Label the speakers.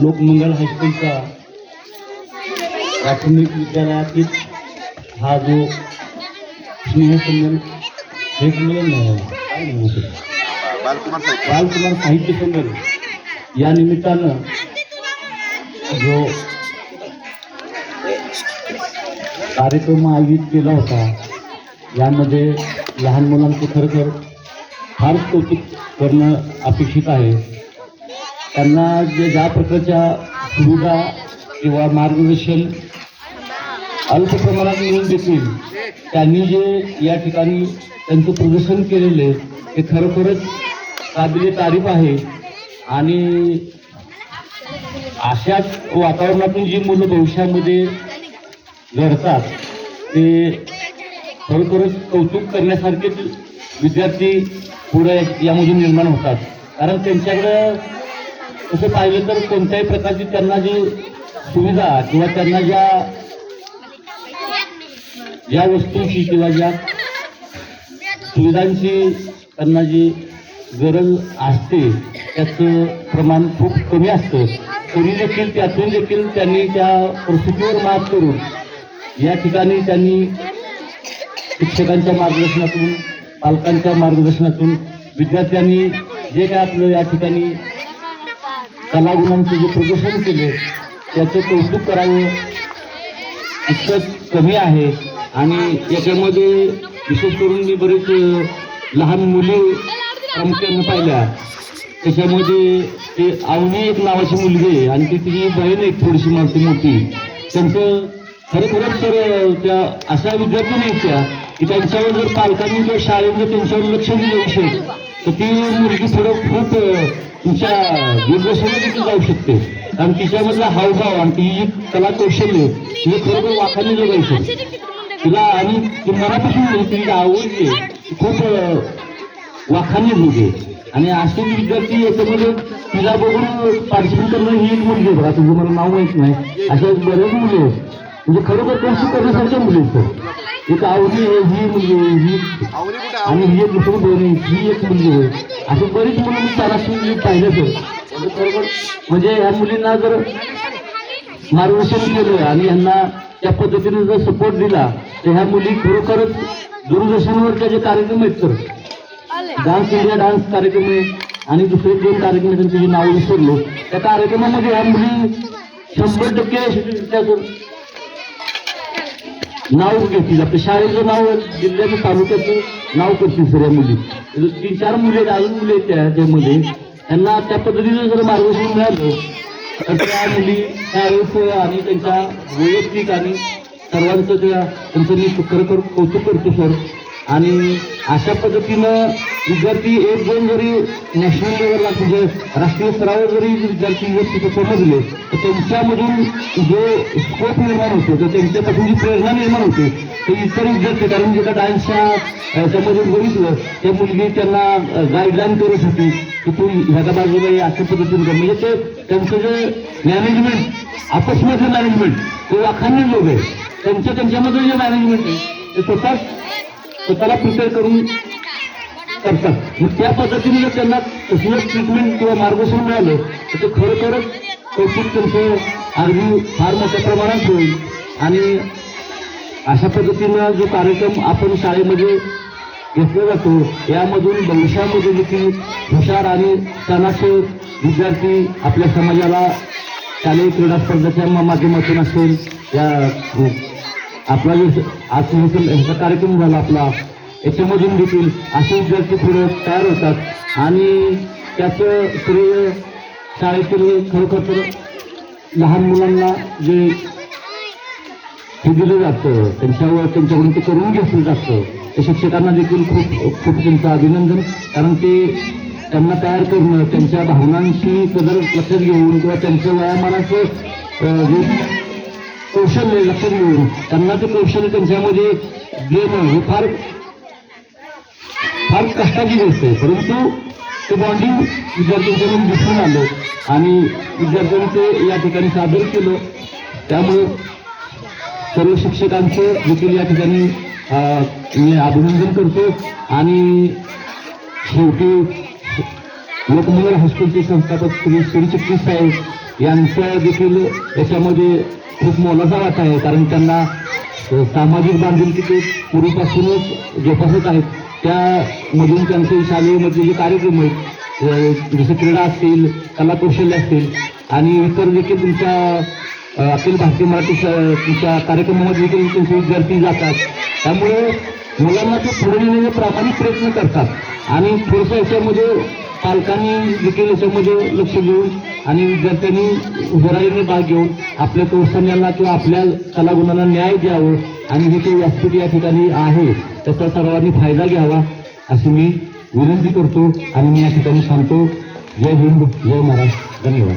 Speaker 1: लोकमंगल हायस्कूलचा प्राथमिक विद्यालयातील हा जो स्नेहसंमेलन हे संमेलन
Speaker 2: बालकुमार
Speaker 1: साहित्य संमेलन या निमित्तानं जो कार्यक्रम आयोजित केला होता यामध्ये लहान मुलांचं खरं तर फार कौतुक करणं अपेक्षित आहे. त्यांना जे ज्या प्रकारच्या सुविधा किंवा मार्गदर्शन अल्प प्रमाणात मिळून देखील त्यांनी जे या ठिकाणी त्यांचं प्रदर्शन केलेले ते खरोखरच काबिले तारीफ आहे. आणि अशाच वातावरणातून जी मुलं भविष्यामध्ये घडतात ते खरोखरच कौतुक करण्यासारखेच विद्यार्थी पुढे यामधून निर्माण होतात. कारण त्यांच्याकडं तसं पाहिलं तर कोणत्याही प्रकारची त्यांना जी सुविधा किंवा त्यांना ज्या ज्या वस्तूंची किंवा ज्या सुविधांची त्यांना जी गरज असते त्याचं प्रमाण खूप कमी असतं. तरी देखील त्यातून देखील त्यांनी त्या परिस्थितीवर मात करून या ठिकाणी त्यांनी शिक्षकांच्या मार्गदर्शनातून पालकांच्या मार्गदर्शनातून विद्यार्थ्यांनी जे काय आपलं या ठिकाणी कलागुणांचे जे प्रदर्शन केले त्याचं कौतुक करावं इतकंच कमी आहे. आणि याच्यामध्ये विशेष करून मी बरेच लहान मुली प्रामुख्यानं पाहिल्या. त्याच्यामध्ये ते आवनी एक नावाची मुलगी आहे आणि ती तिची बहीण एक थोडीशी माणसी मोठी. त्यांचं खरोखरच तर त्या अशा विद्यार्थी नाहीत त्या की त्यांच्यावर जर पालकांनी जर शाळेत त्यांच्यावर लक्ष दिलं विषय तर ती मुलगी थोडं खूप तुमच्या तुमच्या दिग्दर्शनात देखील जाऊ शकते. कारण तिच्यामधला हावभाव आणि ती जी कला कौशल्य हे खरोखर वाखाणली जगायचं तिला आणि ती मनापासून नाही, तिची आवडली ती खूप अ, वाखाणली मुलगी आणि असे विद्यार्थी याच्यामध्ये तिला बघून पार्टिसिपेट करणं ही एक मुलगी आहे. बघा तुझं मला नाव माहीत नाही. अशा बऱ्याच मुली आहेत. म्हणजे खरोखर कौशल करण्यासारख्या मुली आहेत. एक आवडी आहे ही मुलगी आहे, ही. आणि ही एक दुसरी बहीण ही एक मुलगी आहे. अशी बरीच मुलं मी मुली पाहिलं सर म्हणजे म्हणजे ह्या मुलींना जर मार्गदर्शन केलं आणि यांना त्या पद्धतीने जर सपोर्ट दिला तर ह्या मुली खरोखरच दूरदर्शनवर जे कार्यक्रम आहेत तर. डान्स इंडिया डान्स कार्यक्रम आहे आणि दुसरे दोन कार्यक्रम आहेत जे नाव विसरलो त्या कार्यक्रमामध्ये ह्या मुली शंभर टक्के नाव घेतील. आपल्या शाळेचं नाव जिल्ह्याचं तालुक्याचं नाव करतील सर या मुली. तीन चार मुली आहेत अजून मुली आहेत त्या त्यामध्ये. त्यांना त्या पद्धतीनं जर मार्गदर्शन मिळालं तर त्या मुली त्यावेळेस आणि त्यांच्या वैयक्तिक आणि सर्वांचं त्या त्यांचं मी खरोखर कौतुक करतो सर. आणि अशा पद्धतीनं विद्यार्थी एक दोन जरी नॅशनल लेवलला म्हणजे राष्ट्रीय स्तरावर जरी विद्यार्थी जर तिथे समजले तर त्यांच्यामधून जो स्कोप निर्माण होतो तर त्यांच्यापासून जी प्रेरणा निर्माण होते ते इतर विद्यार्थी कारण जे डान्सच्या याच्यामध्ये बघितलं त्या मुलगी त्यांना गाईडलाईन करू शकते की तू ह्याच्या बाजूला ये, अशा पद्धतीने कर. म्हणजे ते त्यांचं जे मॅनेजमेंट आपसमध्ये मॅनेजमेंट ते वाखाणले लोक आहे त्यांच्या त्यांच्यामध्ये जे मॅनेजमेंट आहे ते स्वतः स्वतःला प्रिपेअर करून करतात. मग त्या पद्धतीने जर त्यांना तसलं ट्रीटमेंट किंवा मार्गदर्शन मिळालं तर ते खरोखरच कौतुक त्यांचं अगदी फार मोठ्या प्रमाणात होईल. आणि अशा पद्धतीनं जो कार्यक्रम आपण शाळेमध्ये घेतला जातो यामधून भविष्यामध्ये देखील हुशार आणि चाणाक्षर विद्यार्थी आपल्या समाजाला शालेय क्रीडा स्पर्धेच्या माध्यमातून असेल या आपला जो आज हे- ह्याचा कार्यक्रम झाला आपला. याच्यामधून देखील असे विद्यार्थी पुढे तयार होतात. आणि त्याचं श्रेय शाळेतील खरोखर तर लहान मुलांना जे हे दिलं जातं त्यांच्यावर त्यांच्याकडून ते करून घेतलं जातं. ते शिक्षकांना देखील खूप खूप त्यांचं अभिनंदन. कारण ते त्यांना तयार करणं त्यांच्या भावनांशी कदर लक्षात घेऊन किंवा त्यांच्या वयामानाचं जे कौशल्य लक्षात घेऊन त्यांना ते कौशल्य त्यांच्यामध्ये देणं हे फार फार कष्टाची गोष्ट आहे. परंतु ते बॉन्डिंग विद्यार्थ्यांकडून दिसून आलं आणि विद्यार्थ्यांनी ते या ठिकाणी सादर केलं. त्यामुळे सर्व शिक्षकांचं देखील या ठिकाणी मी अभिनंदन करतो. आणि शेवटी लोकमंगल हायस्कूलचे संस्थापक श्री श्री चिटणीस साहेब यांचं देखील याच्यामध्ये खूप मोलाचा वाटा आहे कारण त्यांना सामाजिक बांधिलकी ते पूर्वीपासूनच जोपासत आहेत. त्यामधून त्यांचे शालेयमध्ये जे कार्यक्रम आहेत जसं क्रीडा असतील कला कौशल्य असतील आणि इतर देखील तुमच्या अखिल भारतीय मराठी तुमच्या कार्यक्रमामध्ये देखील तुमचे विद्यार्थी जातात. त्यामुळे मुलांना ते पुढे नेण्याचे प्रामाणिक प्रयत्न करतात. आणि थोडंसं याच्यामध्ये पालकांनी देखील याच्यामध्ये लक्ष देऊन आणि विद्यार्थ्यांनी उभाराईने भाग घेऊन आपल्या कौशल्याला किंवा आपल्या कलागुणांना न्याय द्यावं आणि हे ते व्यासपीठ या ठिकाणी आहे त्याचा सर्वांनी फायदा घ्यावा अशी मी विनंती करतो आणि मी या ठिकाणी सांगतो. जय हिंद जय महाराष्ट्र. धन्यवाद.